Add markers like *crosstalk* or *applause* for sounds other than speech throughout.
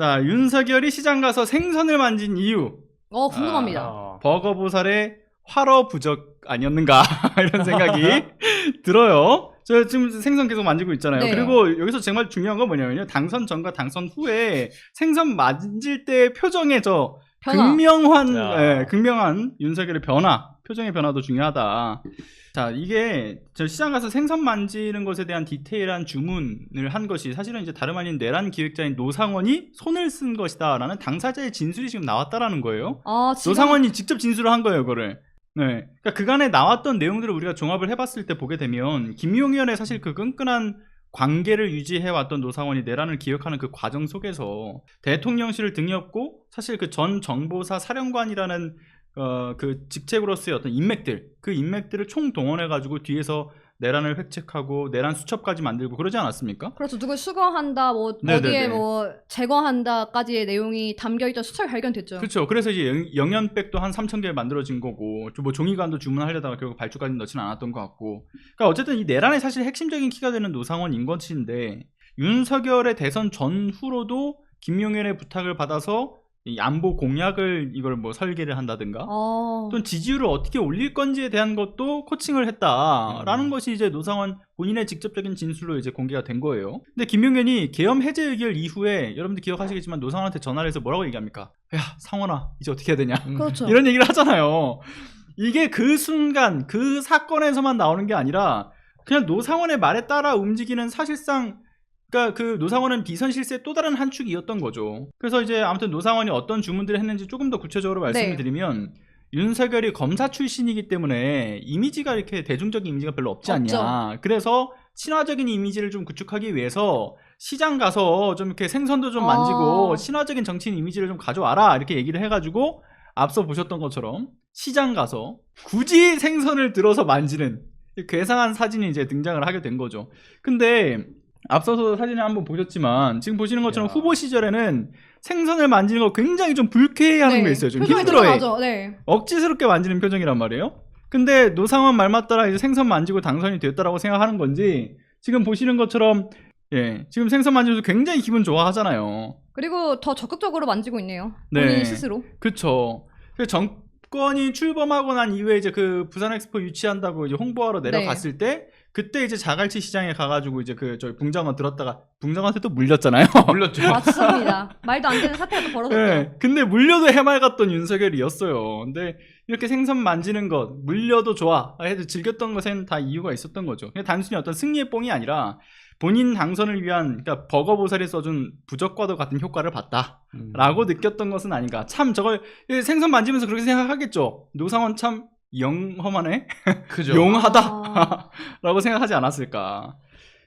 자, 윤석열이 시장 가서 생선을 만진 이유. 어 궁금합니다. 아, 버거 보살의 활어 부적 아니었는가 *laughs* 이런 생각이 *laughs* 들어요. 저 지금 생선 계속 만지고 있잖아요. 네. 그리고 여기서 정말 중요한 건 뭐냐면요. 당선 전과 당선 후에 생선 만질 때 표정의 저 변화. 극명한 야. 예, 극명한 윤석열의 변화, 표정의 변화도 중요하다. 자, 이게 저 시장 가서 생선 만지는 것에 대한 디테일한 주문을 한 것이 사실은 이제 다름 아닌 내란 기획자인 노상원이 손을 쓴 것이다라는 당사자의 진술이 지금 나왔다라는 거예요. 아 지금 노상원이 직접 진술을 한 거예요, 그거를. 네. 그러니까 그간에 나왔던 내용들을 우리가 종합을 해봤을 때 보게 되면 김용 의원의 사실 그 끈끈한 관계를 유지해왔던 노상원이 내란을 기억하는 그 과정 속에서 대통령실을 등이었고 사실 그 전 정보사 사령관이라는 어, 그 직책으로서의 어떤 인맥들 그 인맥들을 총 동원해 가지고 뒤에서 내란을 획책하고 내란 수첩까지 만들고 그러지 않았습니까? 그렇죠. 누굴 수거한다, 뭐 네네네. 어디에 뭐 제거한다까지의 내용이 담겨 있던 수첩이 발견됐죠. 그렇죠. 그래서 이제 영- 영연백도 한 3천 개 만들어진 거고, 좀뭐 종이관도 주문하려다가 결국 발주까지 넣지는 않았던 것 같고. 그러니까 어쨌든 이 내란의 사실 핵심적인 키가 되는 노상원 인권치인데 윤석열의 대선 전후로도 김용현의 부탁을 받아서 이 안보 공약을 이걸 뭐 설계를 한다든가. 어, 또는 지지율을 어떻게 올릴 건지에 대한 것도 코칭을 했다라는 음. 것이 이제 노상원 본인의 직접적인 진술로 이제 공개가 된 거예요. 근데 김용현이 계엄 해제 의결 이후에 여러분들 기억하시겠지만 노상원한테 전화를 해서 뭐라고 얘기합니까? 야 상원아 이제 어떻게 해야 되냐 그렇죠. 이런 얘기를 하잖아요. 이게 그 순간 그 사건에서만 나오는 게 아니라 그냥 노상원의 말에 따라 움직이는 사실상 그러니까 그 노상원은 비선 실세의 또 다른 한 축이었던 거죠. 그래서 이제 아무튼 노상원이 어떤 주문들을 했는지 조금 더 구체적으로 말씀을 네. 드리면 윤석열이 검사 출신이기 때문에 이미지가 이렇게 대중적인 이미지가 별로 없지 없죠. 않냐. 그래서 친화적인 이미지를 좀 구축하기 위해서 시장 가서 좀 이렇게 생선도 좀 만지고 아. 친화적인 정치인 이미지를 좀 가져와라 이렇게 얘기를 해가지고 앞서 보셨던 것처럼 시장 가서 굳이 생선을 들어서 만지는 이 괴상한 사진이 이제 등장을 하게 된 거죠. 근데 앞서서 사진을 한번 보셨지만 지금 보시는 것처럼 야. 후보 시절에는 생선을 만지는 거 굉장히 좀 불쾌해하는 네, 게 있어요. 좀 표정이 힘들어해. 네. 억지스럽게 만지는 표정이란 말이에요. 근데 노상원 말 맞다라 이제 생선 만지고 당선이 됐다라고 생각하는 건지 지금 보시는 것처럼 예 지금 생선 만지면서 굉장히 기분 좋아하잖아요. 그리고 더 적극적으로 만지고 있네요. 네. 본인 스스로. 그쵸. 그 정권이 출범하고 난 이후에 이제 그 부산 엑스포 유치한다고 이제 홍보하러 네. 내려갔을 때 그때 이제 자갈치 시장에 가가지고 이제 그 저희 붕장어 들었다가 붕장어한테 또 물렸잖아요. *laughs* 물렸죠. 맞습니다. 말도 안 되는 사태가 또 벌어졌죠. 네, 근데 물려도 해맑았던 윤석열이었어요. 근데 이렇게 생선 만지는 것, 물려도 좋아 해도 즐겼던 것엔 다 이유가 있었던 거죠. 그냥 단순히 어떤 승리의 뽕이 아니라 본인 당선을 위한 그러니까 버거 보살이 써준 부적과도 같은 효과를 봤다. 음. 라고 느꼈던 것은 아닌가. 참 저걸 생선 만지면서 그렇게 생각하겠죠. 노상원 참 영험하네. 그죠. 용하다. 아, *laughs* 라고 생각하지 않았을까.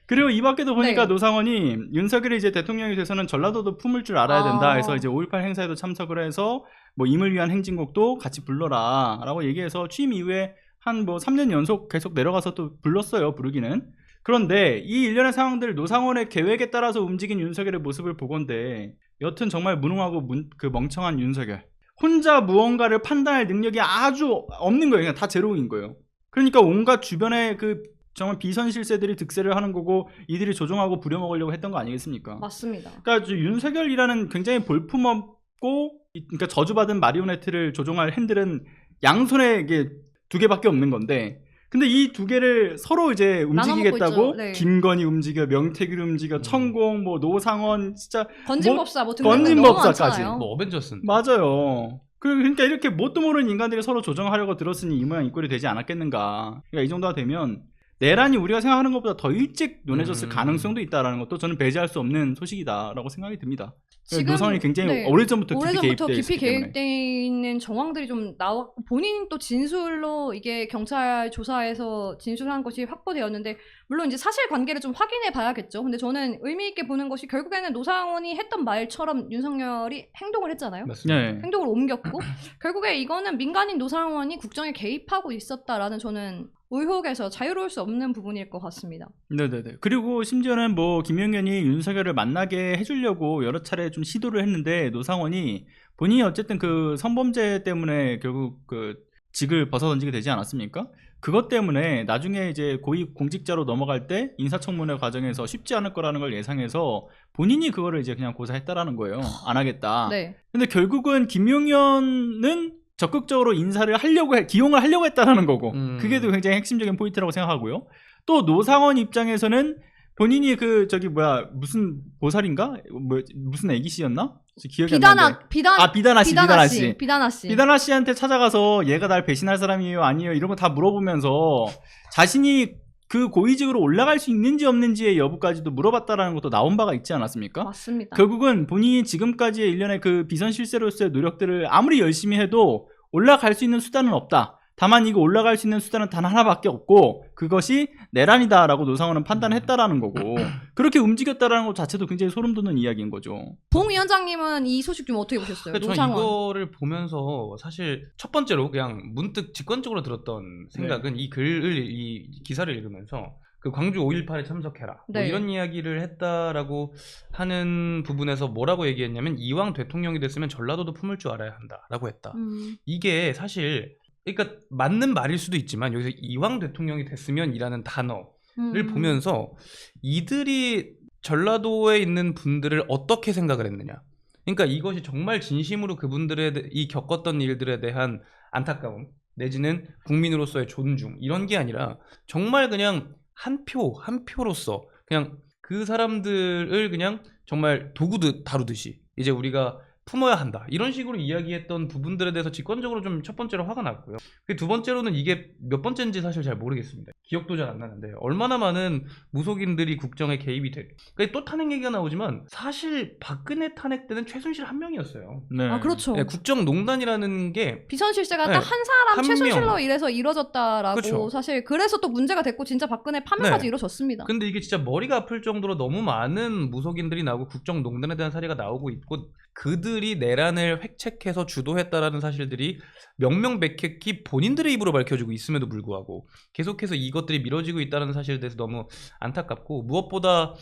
그리고 이 밖에도 보니까 네. 노상원이 윤석열이 이제 대통령이 돼서는 전라도도 품을 줄 알아야 된다 아. 해서 이제 5.18 행사에도 참석을 해서 뭐 임을 위한 행진곡도 같이 불러라 라고 얘기해서 취임 이후에 한 뭐 3년 연속 계속 내려가서 또 불렀어요 부르기는 그런데 이 일련의 상황들 노상원의 계획에 따라서 움직인 윤석열의 모습을 보건데 여튼 정말 무능하고 문- 그 멍청한 윤석열 혼자 무언가를 판단할 능력이 아주 없는 거예요 그냥 다 제로인 거예요 그러니까 온갖 주변에 그 정말 비선 실세들이 득세를 하는 거고 이들이 조종하고 부려먹으려고 했던 거 아니겠습니까? 맞습니다. 그러니까 저 윤석열이라는 굉장히 볼품없고 이- 그러니까 저주받은 마리오네트를 조종할 핸들은 양손에 이게 두 개밖에 없는 건데 근데 이 두 개를 서로 이제 움직이겠다고. 네. 김건희 움직여 명태균 움직여 천공 뭐 노상원 진짜 건진법사 뭐 건진법사까지. 뭐 어벤져스. 맞아요. 그- 그러니까 이렇게 뭣도 모르는 인간들이 서로 조정하려고 들었으니 이 모양 이 꼴이 되지 않았겠는가. 그러니까 이 정도가 되면 내란이 우리가 생각하는 것보다 더 일찍 논해졌을 음. 가능성도 있다라는 것도 저는 배제할 수 없는 소식이다라고 생각이 듭니다. 지금 노상원이 굉장히 네. 오래전부터 깊이 오래전부터 깊이. 계획되어 있는 정황들이 좀 나왔고 본인 또 진술로 이게 경찰 조사에서 진술한 것이 확보되었는데 물론 이제 사실 관계를 좀 확인해 봐야겠죠. 근데 저는 의미 있게 보는 것이 결국에는 노상원이 했던 말처럼 윤석열이 행동을 했잖아요. 맞습니다. 네. 행동을 옮겼고 결국에 이거는 민간인 노상원이 국정에 개입하고 있었다라는 저는 의혹에서 자유로울 수 없는 부분일 것 같습니다. 네네네. 그리고 심지어는 뭐 김용현이 윤석열을 만나게 해주려고 여러 차례 좀 시도를 했는데 노상원이 본인이 어쨌든 그 성범죄 때문에 결국 그 직을 벗어 던지게 되지 않았습니까? 그것 때문에 나중에 이제 고위 공직자로 넘어갈 때 인사청문회 과정에서 쉽지 않을 거라는 걸 예상해서 본인이 그거를 이제 그냥 고사했다라는 거예요. 안 하겠다. 네. 근데 결국은 김용현은 적극적으로 인사를 하려고 해- 기용을 하려고 했다라는 거고 음. 그게 또 굉장히 핵심적인 포인트라고 생각하고요. 또 노상원 입장에서는 본인이 그 저기 뭐야 무슨 보살인가 뭐 무슨 애기 씨였나 기억이 안 나는데 비단아 비단 아 비단아 씨 비단아 씨 비단아 씨. 비단아 씨한테 찾아가서 얘가 날 배신할 사람이에요 아니에요 이런 거 다 물어보면서 자신이 그 고위직으로 올라갈 수 있는지 없는지의 여부까지도 물어봤다라는 것도 나온 바가 있지 않았습니까? 맞습니다. 결국은 본인이 지금까지의 일련의 그 비선 실세로서의 노력들을 아무리 열심히 해도 올라갈 수 있는 수단은 없다. 다만 이거 올라갈 수 있는 수단은 단 하나밖에 없고 그것이 내란이다라고 노상원은 판단했다라는 거고 *clears throat* 그렇게 움직였다라는 것 자체도 굉장히 소름 돋는 이야기인 거죠. 봉 위원장님은 이 소식 좀 어떻게 보셨어요? 그러니까 저는 노상원. 이거를 보면서 사실 첫 번째로 그냥 문득 직관적으로 들었던 생각은 이 글을 이 기사를 읽으면서 그 광주 5.18에 참석해라 뭐 네. 이런 이야기를 했다라고 하는 부분에서 뭐라고 얘기했냐면 이왕 대통령이 됐으면 전라도도 품을 줄 알아야 한다라고 했다. 음, 이게 사실 그러니까 맞는 말일 수도 있지만 여기서 이왕 대통령이 됐으면이라는 단어 를 음. 보면서 이들이 전라도에 있는 분들을 어떻게 생각을 했느냐. 그러니까 이것이 정말 진심으로 그분들의 대- 이 겪었던 일들에 대한 안타까움 내지는 국민으로서의 존중 이런 게 아니라 정말 그냥 한 표한 표로서 그냥 그 사람들을 그냥 정말 도구 다루듯이 이제 우리가 품어야 한다 이런 식으로 이야기했던 부분들에 대해서 직관적으로 좀 첫 번째로 화가 났고요. 그두 번째로는 이게 몇 번째인지 사실 잘 모르겠습니다. 기억도 잘 안 나는데 얼마나 많은 무속인들이 국정에 개입이 돼. 그또 탄핵 얘기가 나오지만 사실 박근혜 탄핵 때는 최순실 한 명이었어요. 네. 아 그렇죠. 네, 국정농단이라는 게 비선 실세가 네. 딱한 사람 한 최순실로 명. 이래서 이뤄졌다라고 그쵸. 사실 그래서 또 문제가 됐고 진짜 박근혜 파면까지 네. 이뤄졌습니다. 근데 이게 진짜 머리가 아플 정도로 너무 많은 무속인들이 나오고 국정농단에 대한 사례가 나오고 있고 그들이 내란을 획책해서 주도했다라는 사실들이 명명백백히 본인들의 입으로 밝혀지고 있음에도 불구하고 계속해서 이것들이 미뤄지고 있다는 사실에 대해서 너무 안타깝고 무엇보다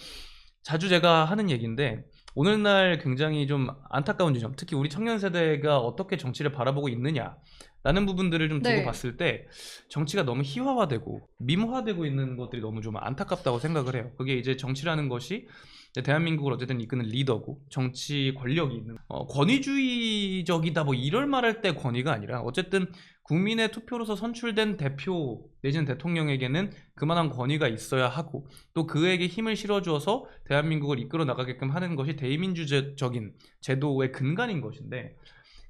자주 제가 하는 얘기인데 오늘날 굉장히 좀 안타까운 지점 특히 우리 청년 세대가 어떻게 정치를 바라보고 있느냐 라는 부분들을 좀 두고 네. 봤을 때 정치가 너무 희화화되고 밈화되고 있는 것들이 너무 좀 안타깝다고 생각을 해요. 그게 이제 정치라는 것이 대한민국을 어쨌든 이끄는 리더고 정치 권력이 있는 어, 권위주의적이다 뭐 이럴 말할 때 권위가 아니라 어쨌든 국민의 투표로서 선출된 대표 내지는 대통령에게는 그만한 권위가 있어야 하고 또 그에게 힘을 실어주어서 대한민국을 이끌어 나가게끔 하는 것이 대의민주적인 제도의 근간인 것인데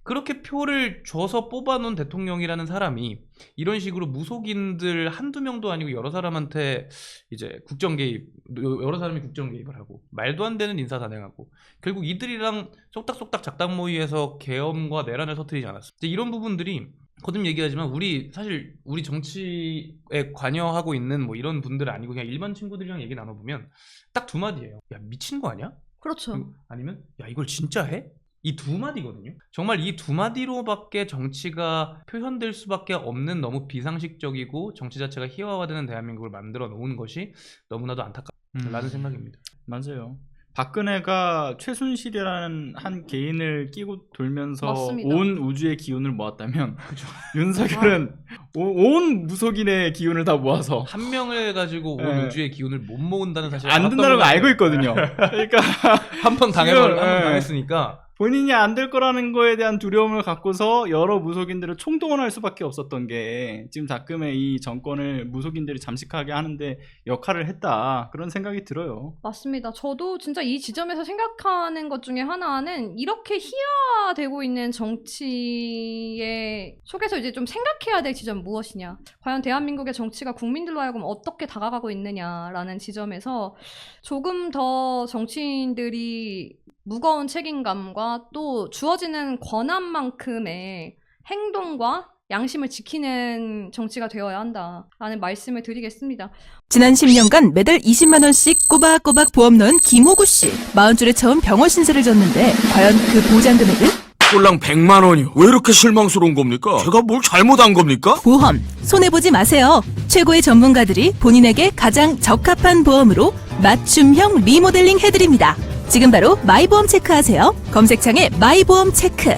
그렇게 표를 줘서 뽑아놓은 대통령이라는 사람이 이런 식으로 무속인들 한두 명도 아니고 여러 사람한테 이제 국정 개입, 여러 사람이 국정 개입을 하고 말도 안 되는 인사 단행하고 결국 이들이랑 쏙닥쏙닥 작당 모의에서 계엄과 내란을 터뜨리지 않았어. 이런 부분들이 거듭 얘기하지만 우리 사실 우리 정치에 관여하고 있는 뭐 이런 분들 아니고 그냥 일반 친구들이랑 얘기 나눠보면 딱 두 마디예요. 야 미친 거 아니야? 그렇죠. 아니면 야 이걸 진짜 해? 이 두 마디거든요. 정말 이 두 마디로밖에 정치가 표현될 수밖에 없는 너무 비상식적이고 정치 자체가 희화화되는 대한민국을 만들어 놓은 것이 너무나도 안타깝다라는 음. 생각입니다. 맞아요. 박근혜가 최순실이라는 한 개인을 끼고 돌면서 맞습니다. 온 우주의 기운을 모았다면 *laughs* *laughs* 윤석열은 오- 온 무속인의 기운을 다 모아서 한 명을 가지고 온 네. 우주의 기운을 못 모은다는 사실을 안 된다는 걸 알고 있거든요. *laughs* 그러니까 한 번 당해버 지금, 한번 예. 당했으니까 본인이 안 될 거라는 거에 대한 두려움을 갖고서 여러 무속인들을 총동원할 수밖에 없었던 게 지금 자금의 이 정권을 무속인들이 잠식하게 하는데 역할을 했다 그런 생각이 들어요. 맞습니다. 저도 진짜 이 지점에서 생각하는 것 중에 하나는 이렇게 희화되고 있는 정치의 속에서 이제 좀 생각해야 될 지점 무엇이냐. 과연 대한민국의 정치가 국민들로 하여금 어떻게 다가가고 있느냐라는 지점에서 조금 더 정치인들이 무거운 책임감과 또 주어지는 권한만큼의 행동과 양심을 지키는 정치가 되어야 한다라는 말씀을 드리겠습니다. 지난 10년간 매달 20만 원씩 꼬박꼬박 보험 넣은 김호구 씨. 40줄에 처음 병원 신세를 졌는데 과연 그 보장 금액은? 꼴랑 100만 원이요. 왜 이렇게 실망스러운 겁니까? 제가 뭘 잘못한 겁니까? 보험 손해 보지 마세요. 최고의 전문가들이 본인에게 가장 적합한 보험으로 맞춤형 리모델링 해드립니다. 지금 바로 마이보험 체크하세요. 검색창에 마이보험 체크.